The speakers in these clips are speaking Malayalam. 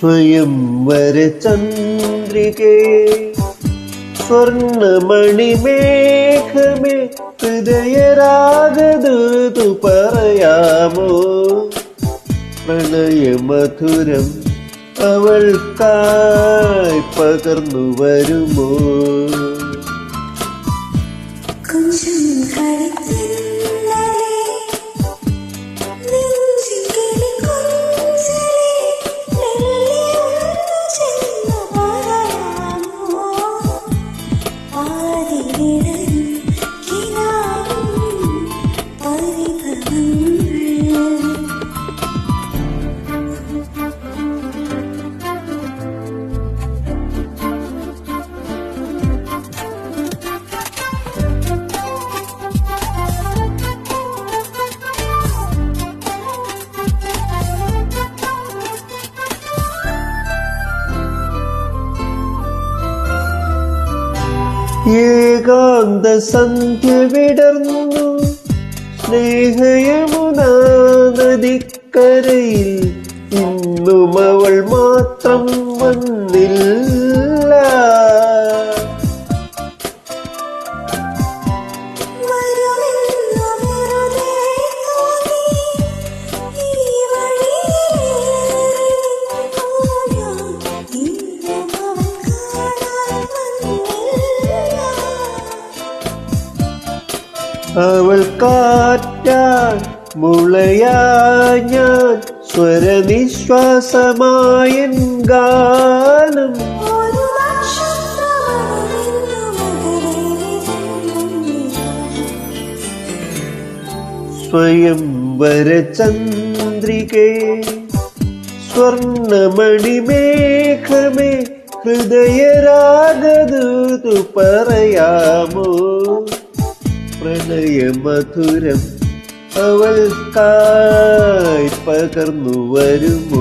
സ്വയംവര ചന്ദ്രികേ. സ്വർണമണിമേഘമേ ഹൃദയരാഗദൂതു പറയാമോ? പ്രണയമധുരം അവൾക്കായി പകർന്നു വരുമോ ഏകാന്ത സന്ധ്യ വിടർന്നു സ്നേഹയമുനാ നദിക്കരയിൽ ഇന്നും അവൾ മാത്രം വന്നില്ല. അവൾ കാറ്റാൻ മുളയാ ഞാൻ സ്വരനിശ്വാസമായൻ ഗാനം. സ്വയം നക്ഷത്രമാണെന്നു സ്വയംവര ചന്ദ്രികേ സ്വർണമണിമേഘമേ ഹൃദയരാഗദൂതു പറയാമോ? പ്രണയമധുരം അവൾക്കായി പകർന്നു വരുമോ?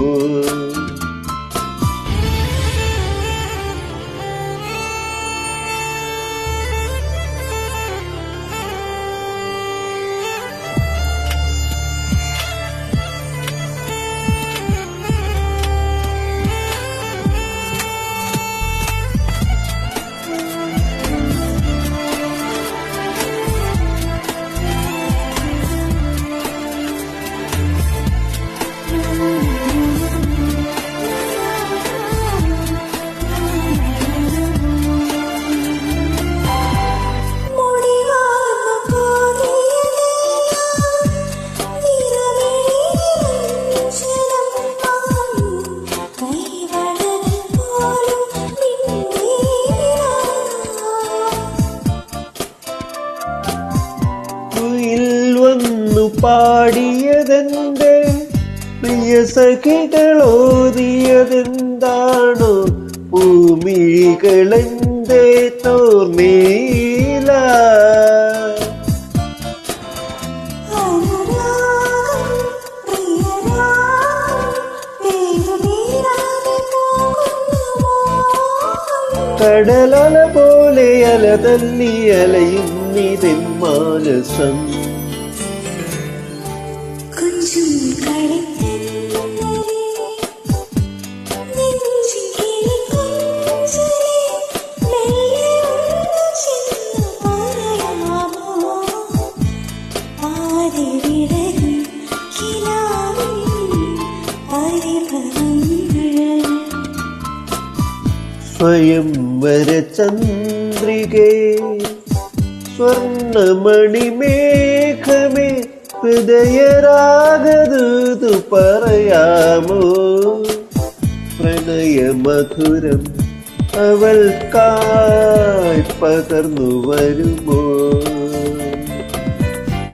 വന്നു പാടിയതെന്റെ പ്രിയ സഖികളോതിയതെന്താണോ ഭൂമികളെന്തേ മോഹം. കടലല പോലെ അല തല്ലി നിതെ മാനസം പരിഭവങ്ങൾ സ്വയംവര ചന്ദ്രികേ സ്വർണമണിമേഘമേ ഹൃദയരാഗദൂതു പറയാമോ? പ്രണയമധുരം അവൾക്കായി പകർന്നു വരുമോ?